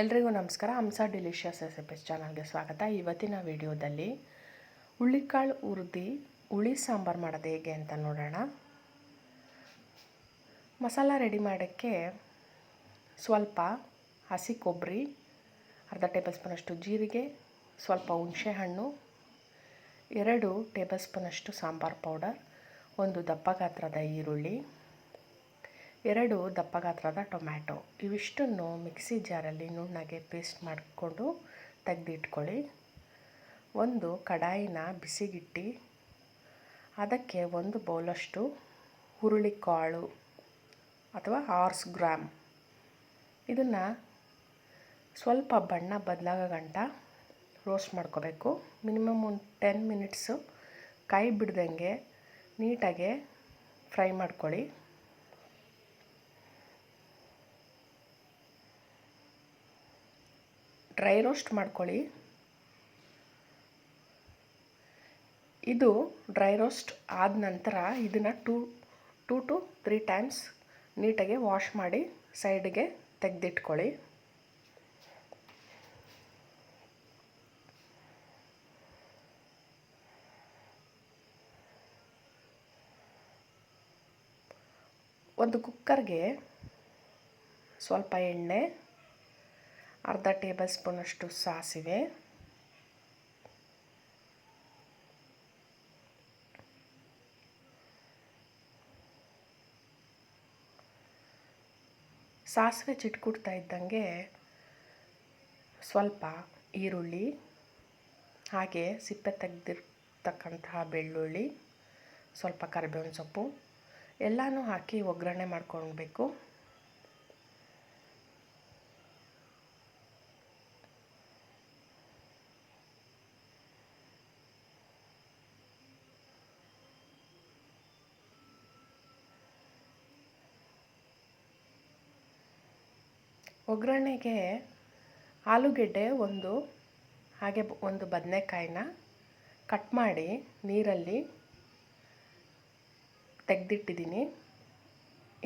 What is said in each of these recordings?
ಎಲ್ರಿಗೂ ನಮಸ್ಕಾರ. ಹಂಸ delicious recipes ಚಾನಲ್ಗೆ ಸ್ವಾಗತ. ಇವತ್ತಿನ ವಿಡಿಯೋದಲ್ಲಿ ಹುಳಿಕಾಳು ಹುರಿದು, ಹುಳಿ ಸಾಂಬಾರು ಮಾಡೋದು ಹೇಗೆ ಅಂತ ನೋಡೋಣ. ಮಸಾಲ ರೆಡಿ ಮಾಡೋಕ್ಕೆ ಸ್ವಲ್ಪ ಹಸಿ ಕೊಬ್ಬರಿ, ಅರ್ಧ ಟೇಬಲ್ ಸ್ಪೂನಷ್ಟು ಜೀರಿಗೆ, ಸ್ವಲ್ಪ ಹುಣಸೆಹಣ್ಣು ಎರಡು ಟೇಬಲ್ ಸ್ಪೂನಷ್ಟು ಸಾಂಬಾರು ಪೌಡರ್, ಒಂದು ದಪ್ಪ ಗಾತ್ರದ ಈರುಳ್ಳಿ ಎರಡು ದಪ್ಪ ಗಾತ್ರದ ಟೊಮ್ಯಾಟೊ. ಇವಿಷ್ಟನ್ನು ಮಿಕ್ಸಿ ಜಾರಲ್ಲಿ ನುಣ್ಣಗೆ ಪೇಸ್ಟ್ ಮಾಡಿಕೊಂಡು ತೆಗೆದಿಟ್ಕೊಳ್ಳಿ. ಒಂದು ಕಡಾಯಿನ ಬಿಸಿಗಿಟ್ಟು, ಅದಕ್ಕೆ ಒಂದು ಬೌಲಷ್ಟು ಹುರುಳಿಕಾಳು ಅಥವಾ ಆರ್ಸ್ ಗ್ರಾಮ್. ಇದನ್ನು ಸ್ವಲ್ಪ ಬಣ್ಣ ಬದಲಾಗೋ ಗಂಟ ರೋಸ್ಟ್ ಮಾಡ್ಕೋಬೇಕು. ಮಿನಿಮಮ್ ಒಂದು ಟೆನ್ ಮಿನಿಟ್ಸು ಕೈ ಬಿಡ್ದಂಗೆ ನೀಟಾಗೆ ಫ್ರೈ ಮಾಡ್ಕೊಳ್ಳಿ. ಡ್ರೈ ರೋಸ್ಟ್ ಮಾಡ್ಕೊಳ್ಳಿ. ಇದು ಡ್ರೈ ರೋಸ್ಟ್ ಆದ ನಂತರ ಇದನ್ನು two two to three times ನೀಟಾಗಿ ವಾಶ್ ಮಾಡಿ ಸೈಡ್ಗೆ ತೆಗೆದಿಟ್ಕೊಳ್ಳಿ. ಒಂದು ಕುಕ್ಕರ್ಗೆ ಸ್ವಲ್ಪ ಎಣ್ಣೆ ಅರ್ಧ ಟೇಬಲ್ ಸ್ಪೂನಷ್ಟು ಸಾಸಿವೆ. ಸಾಸಿವೆ ಚಿಟ್ಕುಡ್ತಾ ಇದ್ದಂಗೆ ಸ್ವಲ್ಪ ಈರುಳ್ಳಿ, ಹಾಗೆ ಸಿಪ್ಪೆ ತೆಗೆದಿರ್ತಕ್ಕಂತಹ ಬೆಳ್ಳುಳ್ಳಿ, ಸ್ವಲ್ಪ ಕರಿಬೇವಿನ ಸೊಪ್ಪು, ಎಲ್ಲನೂ ಹಾಕಿ ಒಗ್ಗರಣೆ ಮಾಡ್ಕೊಳ್ಬೇಕು. ಒಗ್ಗರಣೆಗೆ ಆಲೂಗೆಡ್ಡೆ ಒಂದು, ಹಾಗೆ ಒಂದು ಬದನೇಕಾಯಿನ ಕಟ್ ಮಾಡಿ ನೀರಲ್ಲಿ ತೆಗೆದಿಟ್ಟಿದ್ದೀನಿ.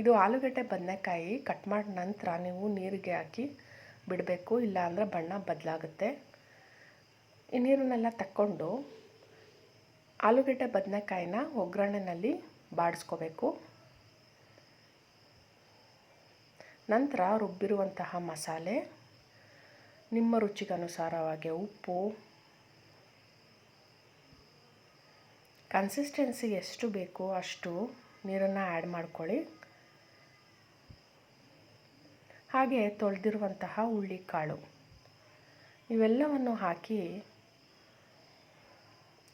ಇದು ಆಲೂಗಡ್ಡೆ ಬದನೆಕಾಯಿ ಕಟ್ ಮಾಡಿದ ನಂತರ ನೀವು ನೀರಿಗೆ ಹಾಕಿ ಬಿಡಬೇಕು ಇಲ್ಲ ಅಂದರೆ ಬಣ್ಣ ಬದಲಾಗುತ್ತೆ. ಈ ನೀರನ್ನೆಲ್ಲ ತಕ್ಕೊಂಡು ಆಲೂಗಡ್ಡೆ ಬದನೆಕಾಯಿನ ಒಗ್ಗರಣೆನಲ್ಲಿ ಬಾಡಿಸ್ಕೋಬೇಕು. ನಂತರ ರುಬ್ಬಿರುವಂತಹ ಮಸಾಲೆ, ನಿಮ್ಮ ರುಚಿಗನುಸಾರವಾಗಿ ಉಪ್ಪು ಕನ್ಸಿಸ್ಟೆನ್ಸಿ ಎಷ್ಟು ಬೇಕೋ ಅಷ್ಟು ನೀರನ್ನು ಆ್ಯಡ್ ಮಾಡ್ಕೊಳ್ಳಿ. ಹಾಗೆ ತೊಳೆದಿರುವಂತಹ ಕಾಳು, ಇವೆಲ್ಲವನ್ನು ಹಾಕಿ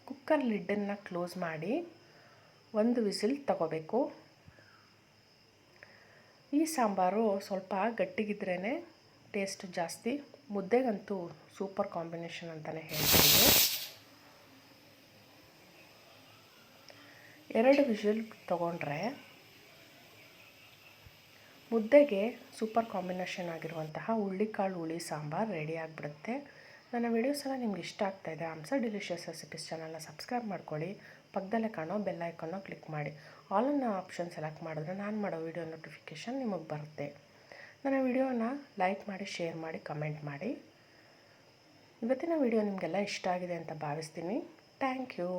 ಕುಕ್ಕರ್ ಲಿಡ್ಡನ್ನು ಕ್ಲೋಸ್ ಮಾಡಿ ಒಂದು ವಿಸಿಲ್ ತಗೋಬೇಕು. ಈ ಸಾಂಬಾರು ಸ್ವಲ್ಪ ಗಟ್ಟಿಗಿದ್ರೇ ಟೇಸ್ಟ್ ಜಾಸ್ತಿ. ಮುದ್ದೆಗಂತೂ ಸೂಪರ್ ಕಾಂಬಿನೇಷನ್ ಅಂತಲೇ ಹೇಳ್ಬೋದು. ಎರಡು ವಿಷಲ್ ತಗೊಂಡ್ರೆ ಮುದ್ದೆಗೆ ಸೂಪರ್ ಕಾಂಬಿನೇಷನ್ ಆಗಿರುವಂತಹ ಹುಳ್ಳಿಕಾಳು ಹುಳಿ ಸಾಂಬಾರು ರೆಡಿ ಆಗಿಬಿಡುತ್ತೆ. ನನ್ನ ವೀಡಿಯೋಸ್ ಎಲ್ಲ ನಿಮ್ಗೆ ಇಷ್ಟ ಆಗ್ತಾಯಿದೆ ಹಂಸ ಡಿಲಿಷಿಯಸ್ ರೆಸಿಪೀಸ್ ಚಾನಲ್ನ ಸಬ್ಸ್ಕ್ರೈಬ್ ಮಾಡ್ಕೊಳ್ಳಿ. ಪಕ್ಕದಲ್ಲೇ ಕಾಣೋ ಬೆಲ್ ಐಕನ್ನ ಕ್ಲಿಕ್ ಮಾಡಿ. ಆಲ್ ಆಪ್ಷನ್ ಸೆಲೆಕ್ಟ್ ಮಾಡಿದ್ರೆ ನಾನು ಮಾಡೋ ವೀಡಿಯೋ ನೋಟಿಫಿಕೇಷನ್ ನಿಮಗೆ ಬರುತ್ತೆ. ನನ್ನ ವಿಡಿಯೋನ ಲೈಕ್ ಮಾಡಿ ಶೇರ್ ಮಾಡಿ ಕಮೆಂಟ್ ಮಾಡಿ. ಇವತ್ತಿನ ವಿಡಿಯೋ ನಿಮಗೆಲ್ಲ ಇಷ್ಟ ಆಗಿದೆ ಅಂತ ಭಾವಿಸ್ತೀನಿ. Thank you